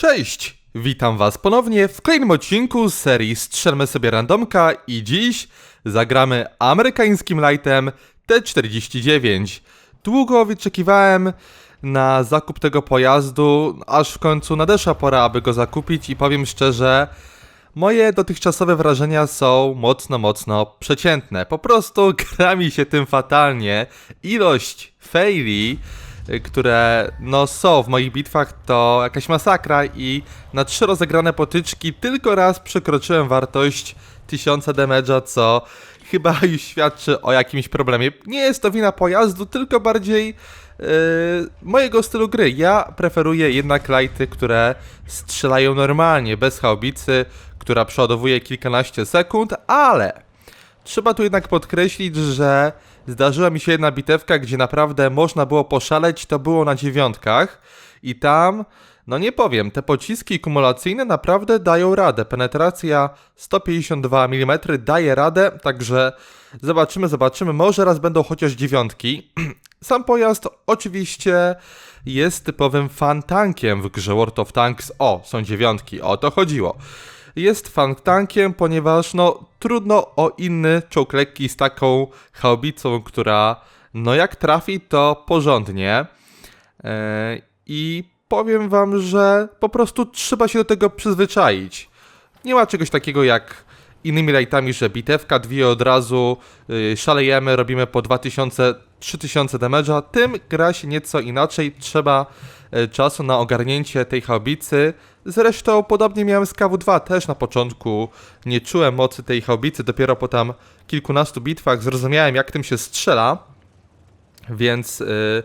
Cześć! Witam Was ponownie w kolejnym odcinku z serii Strzelmy sobie randomka i dziś zagramy amerykańskim lightem T49. Długo wyczekiwałem na zakup tego pojazdu, aż w końcu nadeszła pora, aby go zakupić i powiem szczerze, moje dotychczasowe wrażenia są mocno, mocno przeciętne. Po prostu gra mi się tym fatalnie. Ilość faili które no są w moich bitwach to jakaś masakra i na trzy rozegrane potyczki tylko raz przekroczyłem wartość 1000 damage'a, co chyba już świadczy o jakimś problemie. Nie jest to wina pojazdu, tylko bardziej yy, mojego stylu gry. Ja preferuję jednak lighty, które strzelają normalnie, bez haubicy, która przeładowuje kilkanaście sekund, ale Trzeba tu jednak podkreślić, że zdarzyła mi się jedna bitewka, gdzie naprawdę można było poszaleć, to było na dziewiątkach i tam, no nie powiem, te pociski kumulacyjne naprawdę dają radę. Penetracja 152 mm daje radę, także zobaczymy, zobaczymy, może raz będą chociaż dziewiątki. Sam pojazd oczywiście jest typowym fantankiem w grze World of Tanks. O, są dziewiątki, o to chodziło jest fantankiem, ponieważ no trudno o inny czołg lekki z taką chaubicą, która no jak trafi to porządnie. Eee, I powiem wam, że po prostu trzeba się do tego przyzwyczaić. Nie ma czegoś takiego jak innymi lightami, że bitewka, dwie od razu, yy, szalejemy, robimy po 2000, 3000 damage'a. Tym gra się nieco inaczej, trzeba yy, czasu na ogarnięcie tej haubicy. Zresztą podobnie miałem z KW2, też na początku nie czułem mocy tej haubicy, dopiero po tam kilkunastu bitwach zrozumiałem jak tym się strzela, więc... Yy,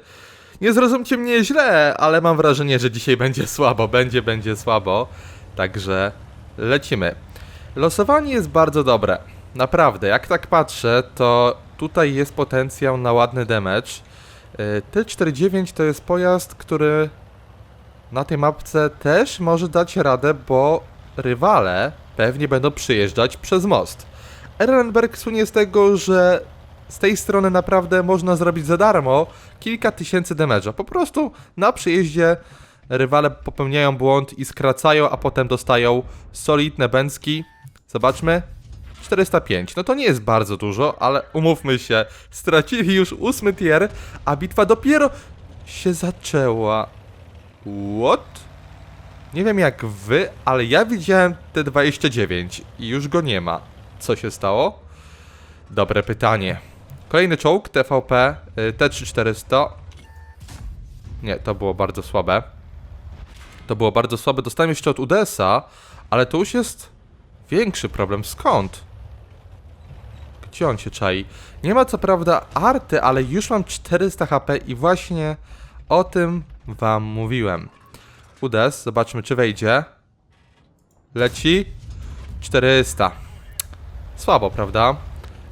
nie zrozumcie mnie źle, ale mam wrażenie, że dzisiaj będzie słabo, będzie, będzie słabo. Także lecimy. Losowanie jest bardzo dobre. Naprawdę, jak tak patrzę, to tutaj jest potencjał na ładny damage. Yy, T49 to jest pojazd, który na tej mapce też może dać radę, bo rywale pewnie będą przyjeżdżać przez most. Ehrenberg słynie z tego, że z tej strony naprawdę można zrobić za darmo kilka tysięcy damage'a. Po prostu na przyjeździe rywale popełniają błąd i skracają, a potem dostają solidne bęcki. Zobaczmy. 405. No to nie jest bardzo dużo, ale umówmy się, stracili już ósmy tier, a bitwa dopiero się zaczęła. What? Nie wiem jak wy, ale ja widziałem te 29 i już go nie ma. Co się stało? Dobre pytanie. Kolejny czołg TVP y, T3400. Nie, to było bardzo słabe. To było bardzo słabe. Dostałem jeszcze od UDS-a, ale to już jest większy problem. Skąd? Gdzie on się czai? Nie ma co prawda arty, ale już mam 400 HP i właśnie o tym wam mówiłem. UDS, zobaczmy czy wejdzie. Leci. 400. Słabo, prawda?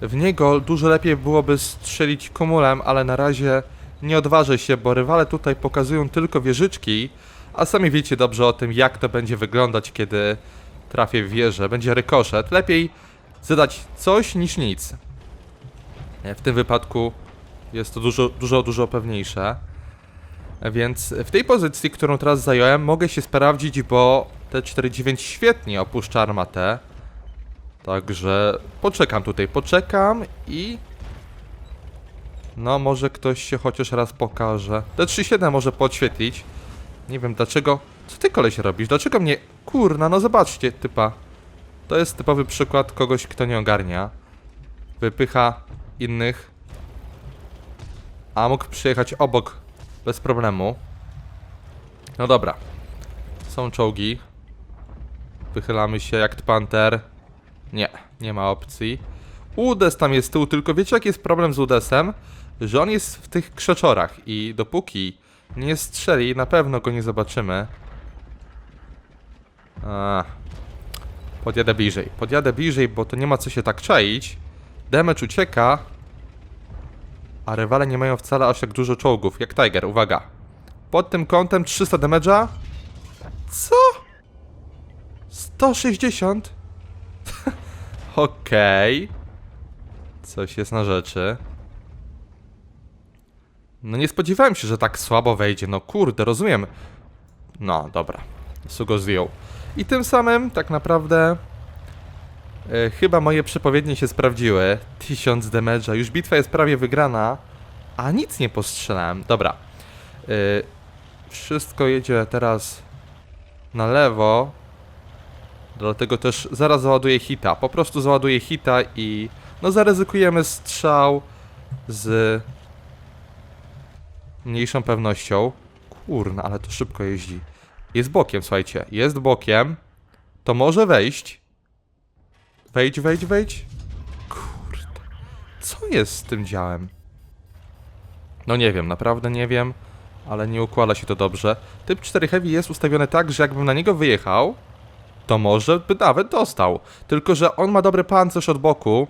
W niego dużo lepiej byłoby strzelić kumulem, ale na razie nie odważę się, bo rywale tutaj pokazują tylko wieżyczki, a sami wiecie dobrze o tym, jak to będzie wyglądać, kiedy trafię w wieżę. Będzie rykoszet. Lepiej zadać coś niż nic. Nie, W tym wypadku jest to dużo, dużo, dużo pewniejsze. Więc w tej pozycji, którą teraz zająłem, mogę się sprawdzić, bo T49 świetnie opuszcza armatę. Także poczekam tutaj, poczekam i... No, może ktoś się chociaż raz pokaże. T37 może podświetlić. Nie wiem dlaczego... Co ty koleś robisz? Dlaczego mnie... Kurna, no zobaczcie, typa. To jest typowy przykład kogoś, kto nie ogarnia. Wypycha innych. A mógł przyjechać obok bez problemu. No dobra. Są czołgi. Wychylamy się jak Panther. Nie, nie ma opcji. UDES tam jest z tyłu, tylko wiecie jaki jest problem z UDESem? Że on jest w tych krzeczorach i dopóki nie strzeli, na pewno go nie zobaczymy. A, podjadę bliżej. Podjadę bliżej, bo to nie ma co się tak czaić. Damage ucieka, a rywale nie mają wcale aż tak dużo czołgów, jak Tiger, uwaga. Pod tym kątem 300 damage'a. Co? 160? Okej. Coś jest na rzeczy. No nie spodziewałem się, że tak słabo wejdzie. No kurde, rozumiem. No, dobra. Sugo zdjął. I tym samym tak naprawdę e, chyba moje przepowiednie się sprawdziły. 1000 damage'a, już bitwa jest prawie wygrana, a nic nie postrzelałem. Dobra. E, wszystko jedzie teraz na lewo. Dlatego też zaraz załaduję hita. Po prostu załaduję hita i no zaryzykujemy strzał z mniejszą pewnością. Kurna, ale to szybko jeździ. Jest bokiem, słuchajcie. Jest bokiem. To może wejść. Wejdź, wejdź, wejdź. Kurde. Co jest z tym działem? No nie wiem, naprawdę nie wiem. Ale nie układa się to dobrze. Typ 4 Heavy jest ustawiony tak, że jakbym na niego wyjechał, to może by nawet dostał. Tylko, że on ma dobry pancerz od boku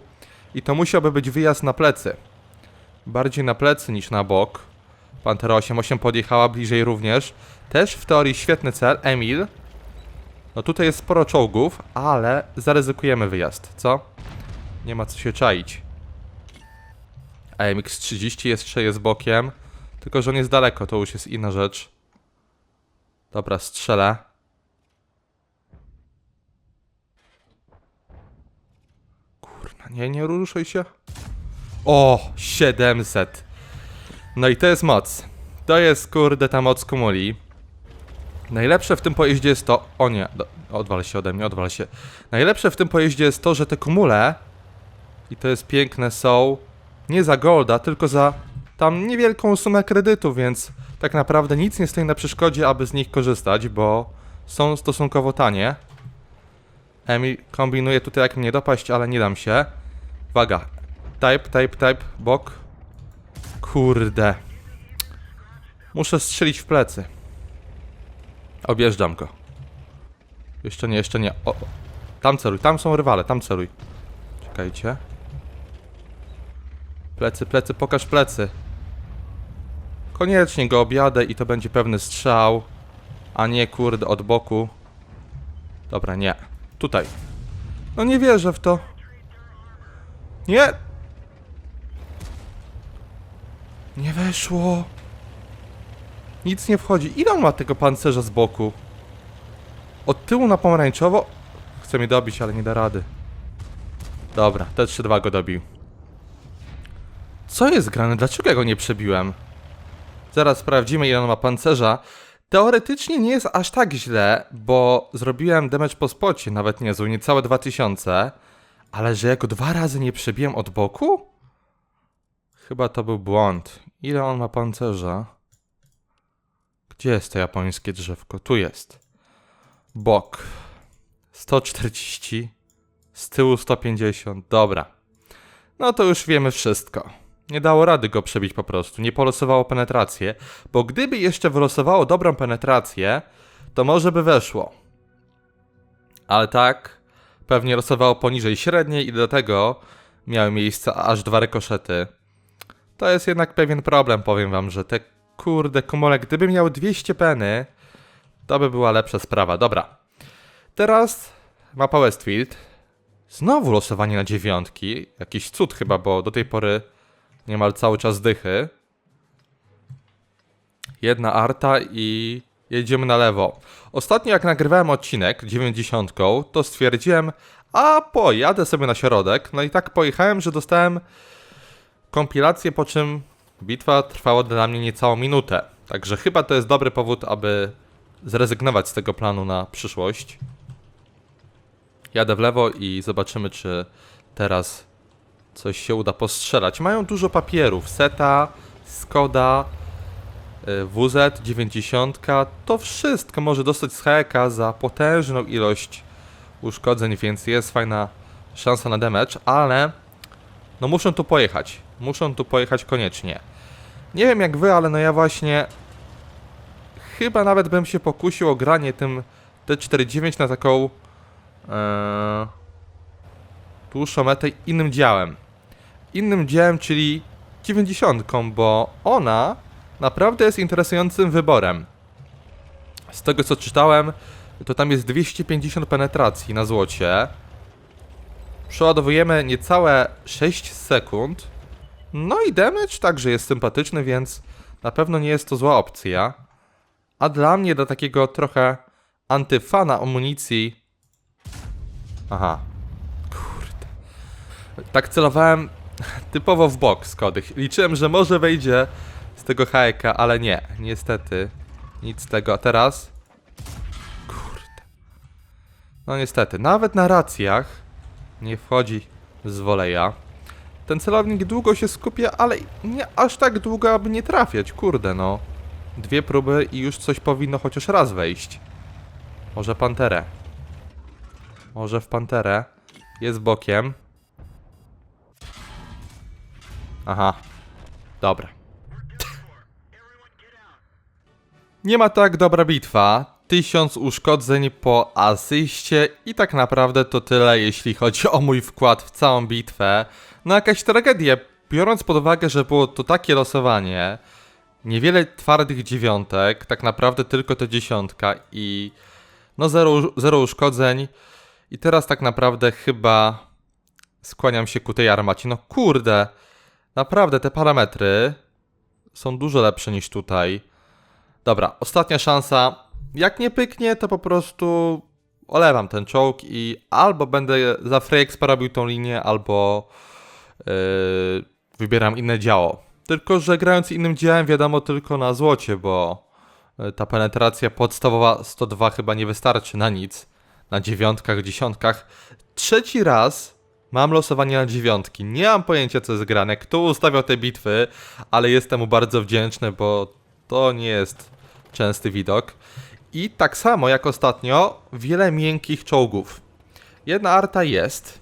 i to musiałby być wyjazd na plecy. Bardziej na plecy niż na bok. Pantera 88 podjechała bliżej również. Też w teorii świetny cel. Emil. No tutaj jest sporo czołgów, ale zaryzykujemy wyjazd, co? Nie ma co się czaić. AMX-30 jeszcze jest bokiem. Tylko, że on jest daleko, to już jest inna rzecz. Dobra, strzelę. Kurna, nie, nie ruszaj się. O, 700. No i to jest moc. To jest kurde ta moc kumuli. Najlepsze w tym pojeździe jest to... O nie, odwal się ode mnie, odwal się. Najlepsze w tym pojeździe jest to, że te kumule, i to jest piękne, są nie za golda, tylko za tam niewielką sumę kredytu, więc tak naprawdę nic nie stoi na przeszkodzie, aby z nich korzystać, bo są stosunkowo tanie. Emil kombinuje tutaj jak mnie dopaść, ale nie dam się. Uwaga. Type, type, type, bok. Kurde. Muszę strzelić w plecy. Objeżdżam go. Jeszcze nie, jeszcze nie. O, tam celuj, tam są rywale, tam celuj. Czekajcie. Plecy, plecy, pokaż plecy. Koniecznie go objadę i to będzie pewny strzał. A nie kurde od boku. Dobra, nie. Tutaj. No nie wierzę w to. Nie! Nie weszło. Nic nie wchodzi. Ile on ma tego pancerza z boku? Od tyłu na pomarańczowo? Chce mnie dobić, ale nie da rady. Dobra, T-3-2 go dobił. Co jest grane? Dlaczego ja go nie przebiłem? Zaraz sprawdzimy, ile on ma pancerza. Teoretycznie nie jest aż tak źle, bo zrobiłem damage po spocie, nawet niezły, niecałe 2000. Ale że ja go dwa razy nie przebiłem od boku? Chyba to był błąd. Ile on ma pancerza? Gdzie jest to japońskie drzewko? Tu jest. Bok. 140. Z tyłu 150. Dobra. No to już wiemy wszystko. Nie dało rady go przebić po prostu. Nie polosowało penetrację. Bo gdyby jeszcze wylosowało dobrą penetrację, to może by weszło. Ale tak, pewnie losowało poniżej średniej i do tego miały miejsce aż dwa rykoszety. To jest jednak pewien problem, powiem wam, że te kurde kumole, gdyby miały 200 peny, to by była lepsza sprawa. Dobra. Teraz mapa Westfield. Znowu losowanie na dziewiątki. Jakiś cud chyba, bo do tej pory niemal cały czas dychy. Jedna arta i jedziemy na lewo. Ostatnio jak nagrywałem odcinek 90, to stwierdziłem, a pojadę sobie na środek. No i tak pojechałem, że dostałem kompilację, po czym bitwa trwała dla mnie niecałą minutę. Także chyba to jest dobry powód, aby zrezygnować z tego planu na przyszłość. Jadę w lewo i zobaczymy, czy teraz coś się uda postrzelać. Mają dużo papierów. Seta, Skoda, y, WZ 90. To wszystko może dostać z HK za potężną ilość uszkodzeń, więc jest fajna szansa na damage, ale no muszą tu pojechać. Muszą tu pojechać koniecznie. Nie wiem jak wy, ale no ja właśnie chyba nawet bym się pokusił o granie tym T49 na taką e, dłuższą metę innym działem. Innym działem, czyli 90, bo ona naprawdę jest interesującym wyborem. Z tego co czytałem, to tam jest 250 penetracji na złocie. Przeładowujemy niecałe 6 sekund. No i damage także jest sympatyczny, więc na pewno nie jest to zła opcja. A dla mnie, dla takiego trochę antyfana amunicji. Aha. Kurde. Tak celowałem typowo w bok z kody. Liczyłem, że może wejdzie z tego hajka, ale nie. Niestety. Nic z tego. A teraz? Kurde. No niestety. Nawet na racjach nie wchodzi z woleja. Ten celownik długo się skupia, ale nie aż tak długo, aby nie trafiać. Kurde no. Dwie próby i już coś powinno chociaż raz wejść. Może panterę. Może w panterę. Jest bokiem. Aha. Dobra. Nie ma tak dobra bitwa. Tysiąc uszkodzeń po asyście i tak naprawdę to tyle, jeśli chodzi o mój wkład w całą bitwę. No jakaś tragedia, biorąc pod uwagę, że było to takie losowanie, niewiele twardych dziewiątek, tak naprawdę tylko to dziesiątka i no zero, zero uszkodzeń i teraz tak naprawdę chyba skłaniam się ku tej armacie. No kurde, naprawdę te parametry są dużo lepsze niż tutaj. Dobra, ostatnia szansa. Jak nie pyknie, to po prostu olewam ten czołg i albo będę za free expa robił tą linię, albo yy, wybieram inne działo. Tylko, że grając innym działem wiadomo tylko na złocie, bo yy, ta penetracja podstawowa 102 chyba nie wystarczy na nic. Na dziewiątkach, dziesiątkach. Trzeci raz mam losowanie na dziewiątki. Nie mam pojęcia co jest grane, kto ustawiał te bitwy, ale jestem mu bardzo wdzięczny, bo to nie jest częsty widok. I tak samo jak ostatnio, wiele miękkich czołgów. Jedna arta jest.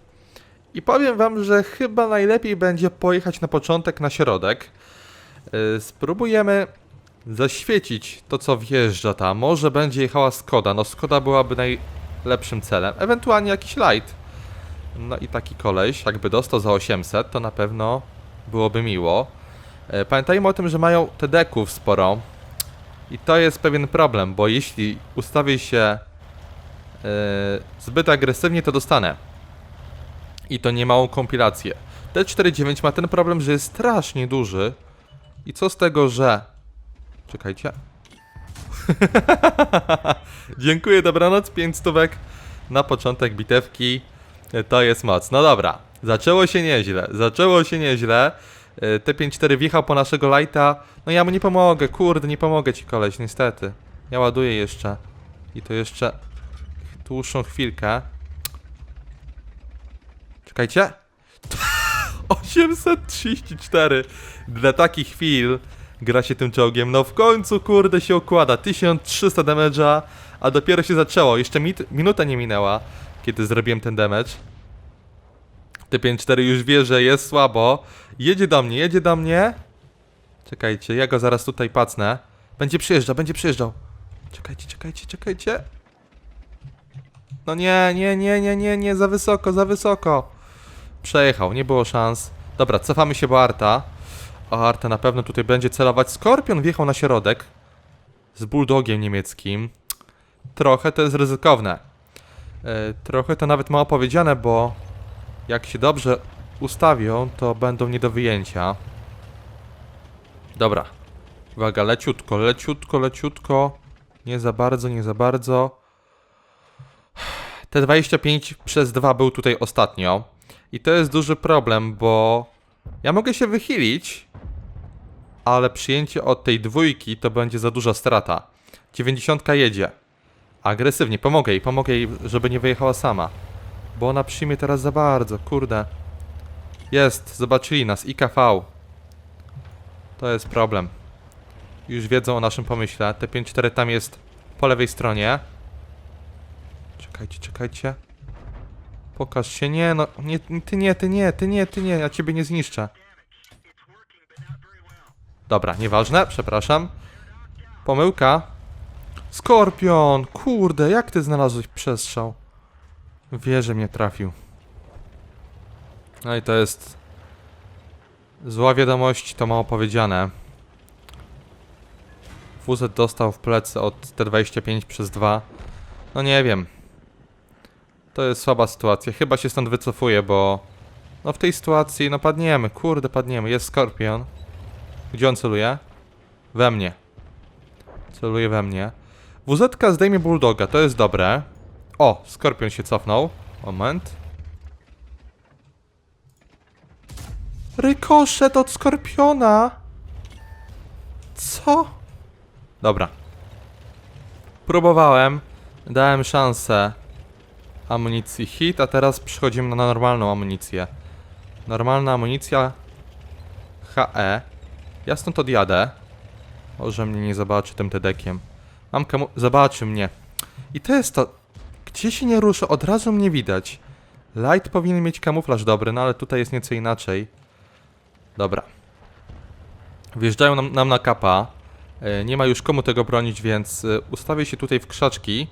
I powiem wam, że chyba najlepiej będzie pojechać na początek na środek. Yy, spróbujemy zaświecić to, co wjeżdża tam. Może będzie jechała Skoda. No Skoda byłaby najlepszym celem. Ewentualnie jakiś light. No i taki koleś, jakby dostał za 800, to na pewno byłoby miło. E, Pamiętajmy o tym, że mają te deków sporo. I to jest pewien problem, bo jeśli ustawię się e, zbyt agresywnie, to dostanę. I to nie małą kompilację. T49 ma ten problem, że jest strasznie duży. I co z tego, że... Czekajcie. Dziękuję, dobranoc, 5 stówek na początek bitewki. To jest moc. No dobra, zaczęło się nieźle, zaczęło się nieźle. E, T54 wjechał po naszego lighta. No ja mu nie pomogę, kurde, nie pomogę ci koleś, niestety. Ja ładuję jeszcze. I to jeszcze dłuższą chwilkę. Czekajcie. 834. Dla takich chwil gra się tym czołgiem. No w końcu, kurde, się układa. 1300 damage'a, a dopiero się zaczęło. Jeszcze minuta nie minęła, kiedy zrobiłem ten damage. T54 już wie, że jest słabo. Jedzie do mnie, jedzie do mnie. Czekajcie, ja go zaraz tutaj pacnę. Będzie przyjeżdżał, będzie przyjeżdżał. Czekajcie, czekajcie, czekajcie. No nie, nie, nie, nie, nie, nie, za wysoko, za wysoko. Przejechał, nie było szans. Dobra, cofamy się do Arta. O, Arta na pewno tutaj będzie celować. Skorpion wjechał na środek. Z bulldogiem niemieckim. Trochę to jest ryzykowne. E, trochę to nawet mało powiedziane, bo jak się dobrze ustawią, to będą nie do wyjęcia. Dobra. Uwaga, leciutko, leciutko, leciutko. Nie za bardzo, nie za bardzo. T25 przez 2 był tutaj ostatnio. I to jest duży problem, bo ja mogę się wychylić, ale przyjęcie od tej dwójki to będzie za duża strata. 90 jedzie. Agresywnie, pomogę jej, pomogę jej, żeby nie wyjechała sama. Bo ona przyjmie teraz za bardzo, kurde. Jest, zobaczyli nas, IKV. To jest problem. Już wiedzą o naszym pomyśle. T54 tam jest po lewej stronie. Czekajcie, czekajcie. Pokaż się, nie no, nie, ty nie, ty nie, ty nie, ty nie, ja ciebie nie zniszczę. Dobra, nieważne, przepraszam. Pomyłka. Skorpion, kurde, jak ty znalazłeś przestrzał? Wie, że mnie trafił. No i to jest zła wiadomość, to mało powiedziane. WZ dostał w plecy od T25 przez 2. No nie wiem. To jest słaba sytuacja. Chyba się stąd wycofuję, bo... No w tej sytuacji, no padniemy. Kurde, padniemy. Jest Skorpion. Gdzie on celuje? We mnie. Celuje we mnie. WZ zdejmie Bulldoga, to jest dobre. O, Skorpion się cofnął. Moment. Rykoszet od Skorpiona! Co? Dobra. Próbowałem. Dałem szansę amunicji hit, a teraz przechodzimy na normalną amunicję. Normalna amunicja HE. Ja stąd odjadę. Może mnie nie zobaczy tym tedekiem. Mam kamu... Zobaczy mnie. I to jest to... Gdzie się nie ruszę, od razu mnie widać. Light powinien mieć kamuflaż dobry, no ale tutaj jest nieco inaczej. Dobra. Wjeżdżają nam, nam na kapa. E, Nie ma już komu tego bronić, więc e, ustawię się tutaj w krzaczki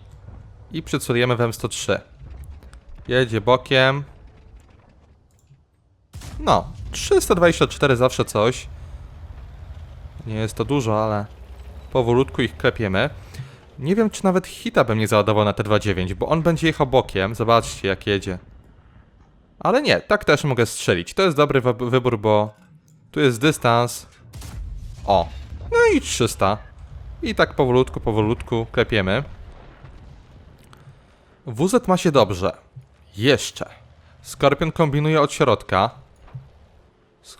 i przycelujemy w M103. Jedzie bokiem. No, 324 zawsze coś. Nie jest to dużo, ale powolutku ich klepiemy. Nie wiem, czy nawet hita bym nie załadował na T29, bo on będzie jechał bokiem. Zobaczcie, jak jedzie. Ale nie, tak też mogę strzelić. To jest dobry wy- wybór, bo tu jest dystans. O, no i 300. I tak powolutku, powolutku klepiemy. WZ ma się dobrze. Jeszcze. Skorpion kombinuje od środka.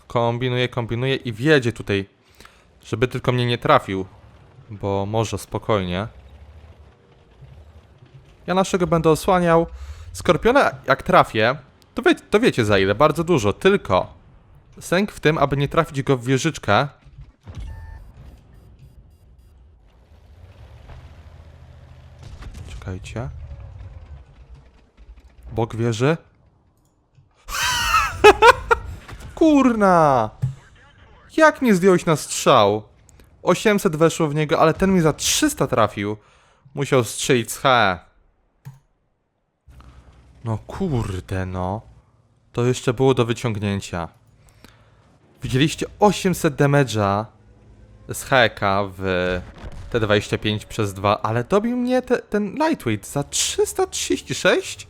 Kombinuje, kombinuje i wiedzie tutaj, żeby tylko mnie nie trafił. Bo może spokojnie. Ja naszego będę osłaniał. Skorpiona jak trafię, to, wie, to wiecie za ile, bardzo dużo. Tylko sęk w tym, aby nie trafić go w wieżyczkę. Czekajcie. Bok wieży. Kurna! Jak mnie zdjąłeś na strzał? 800 weszło w niego, ale ten mi za 300 trafił. Musiał strzelić z HE. No kurde no. To jeszcze było do wyciągnięcia. Widzieliście 800 damage'a z HK w T25 przez 2, ale dobił mnie te, ten lightweight za 336?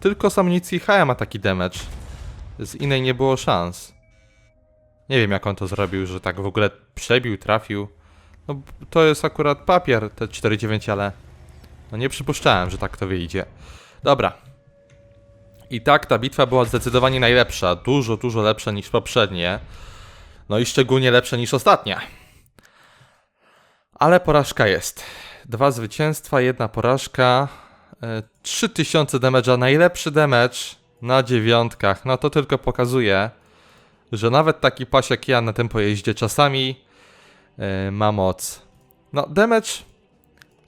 Tylko z amunicji HE ma taki damage. Z innej nie było szans. Nie wiem jak on to zrobił, że tak w ogóle przebił, trafił. No to jest akurat papier T49, ale no nie przypuszczałem, że tak to wyjdzie. Dobra. I tak ta bitwa była zdecydowanie najlepsza. Dużo, dużo lepsza niż poprzednie. No i szczególnie lepsza niż ostatnia. Ale porażka jest. Dwa zwycięstwa, jedna porażka. E, 3000 damage'a, najlepszy damage na dziewiątkach. No to tylko pokazuje, że nawet taki pas jak ja na tym pojeździe czasami e, ma moc. No, damage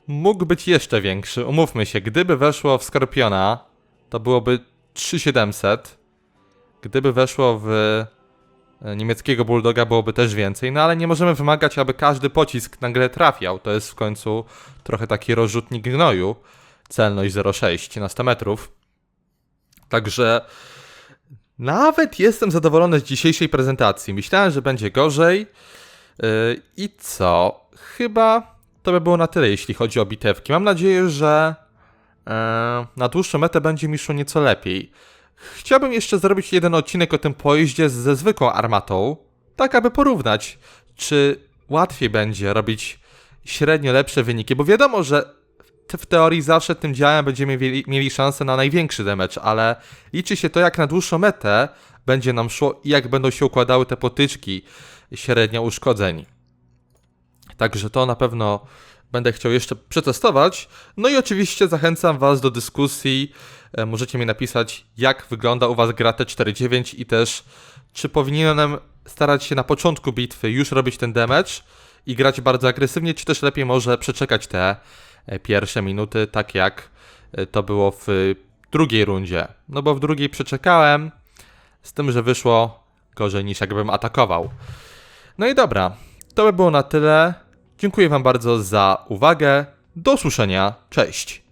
mógł być jeszcze większy. Umówmy się, gdyby weszło w Skorpiona, to byłoby 3700. Gdyby weszło w e, niemieckiego Bulldoga, byłoby też więcej. No ale nie możemy wymagać, aby każdy pocisk nagle trafiał. To jest w końcu trochę taki rozrzutnik gnoju. Celność 0,6 na 100 metrów. Także nawet jestem zadowolony z dzisiejszej prezentacji. Myślałem, że będzie gorzej. Yy, I co? Chyba to by było na tyle, jeśli chodzi o bitewki. Mam nadzieję, że na dłuższą metę będzie mi szło nieco lepiej. Chciałbym jeszcze zrobić jeden odcinek o tym pojeździe ze zwykłą armatą, tak aby porównać, czy łatwiej będzie robić średnio lepsze wyniki, bo wiadomo, że w teorii zawsze tym działem będziemy mieli szansę na największy damage, ale liczy się to, jak na dłuższą metę będzie nam szło i jak będą się układały te potyczki średnio uszkodzeń. Także to na pewno będę chciał jeszcze przetestować. No i oczywiście zachęcam Was do dyskusji. E, Możecie mi napisać, jak wygląda u Was gra T49 i też, czy powinienem starać się na początku bitwy już robić ten damage i grać bardzo agresywnie, czy też lepiej może przeczekać te e, pierwsze minuty, tak jak e, to było w drugiej rundzie. No bo w drugiej przeczekałem, z tym, że wyszło gorzej niż jakbym atakował. No i dobra, to by było na tyle. Dziękuję Wam bardzo za uwagę. Do usłyszenia. Cześć.